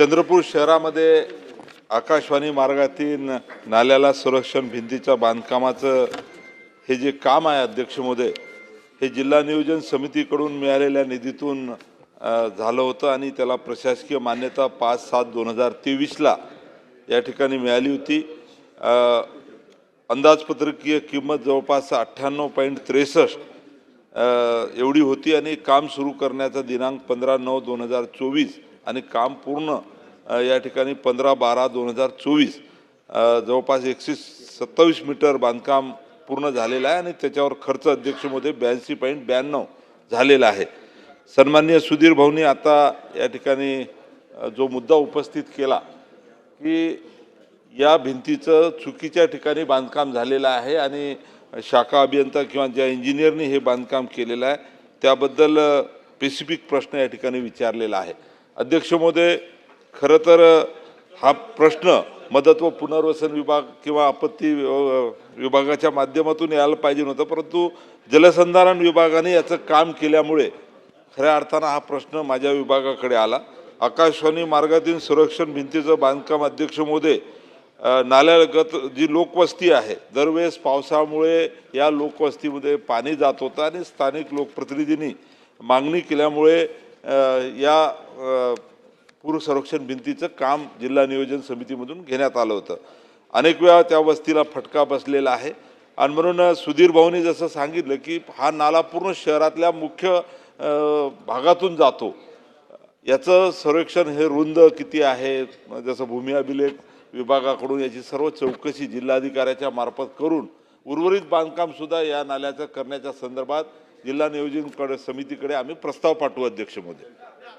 चंद्रपूर शहरामध्ये आकाशवाणी मार्गातील नाल्याला संरक्षण भिंतीच्या बांधकामाचं हे जे काम आहे अध्यक्ष हे जिल्हा नियोजन समितीकडून मिळालेल्या निधीतून झालं होतं आणि त्याला प्रशासकीय मान्यता पाच सात दोन हजार तेवीसला या ठिकाणी मिळाली होती. अंदाजपत्रकीय किंमत जवळपास अठ्ठ्याण्णव पॉईंट त्रेसष्ट एवढी होती आणि काम सुरू करण्याचा दिनांक पंधरा नऊ दोन हजार चोवीस आणि काम पूर्ण या ठिकाणी पंधरा बारा दोन हजार चोवीस जवळपास एकशे सत्तावीस मीटर बांधकाम पूर्ण झालेलं आहे आणि त्याच्यावर खर्च अध्यक्षमध्ये ब्याऐंशी पॉईंट ब्याण्णव झालेला आहे. सन्माननीय सुधीर भाऊनी आता या ठिकाणी जो मुद्दा उपस्थित केला की या भिंतीचं चुकीच्या ठिकाणी बांधकाम झालेलं आहे आणि शाखा अभियंता किंवा ज्या इंजिनियरनी हे बांधकाम केलेलं आहे त्याबद्दल स्पेसिफिक प्रश्न या ठिकाणी विचारलेला आहे. अध्यक्ष महोदय खरं तर हा प्रश्न मदत व पुनर्वसन विभाग किंवा आपत्ती विभागाच्या माध्यमातून यायला पाहिजे नव्हतं परंतु जलसंधारण विभागाने याचं काम केल्यामुळे खऱ्या अर्थानं हा प्रश्न माझ्या विभागाकडे आला. आकाशवाणी मार्गातील संरक्षण भिंतीचं बांधकाम अध्यक्ष मोदे नाल्यागत जी लोकवस्ती आहे दरवेळेस पावसामुळे या लोकवस्तीमध्ये पाणी जात होतं आणि स्थानिक लोकप्रतिनिधींनी मागणी केल्यामुळे या पूरसंरक्षण भिंतीचं काम जिल्हा नियोजन समितीमधून घेण्यात आलं होतं. अनेक वेळा त्या वस्तीला फटका बसलेला आहे. आणि म्हणून सुधीर भाऊनी जसं सांगितलं की हा नाला पूर्ण शहरातल्या मुख्य भागातून जातो. याचं सर्वेक्षण हे रुंद किती आहे? जसं भूमी अभिलेख विभागाकडून याची सर्व चौकशी जिल्हाधिकाऱ्याच्या मार्फत करून उर्वरित बांधकामसुद्धा या नाल्याचं करण्याच्या संदर्भात जिल्हा नियोजनकडे समितीकडे आम्ही प्रस्ताव पाठवू अध्यक्ष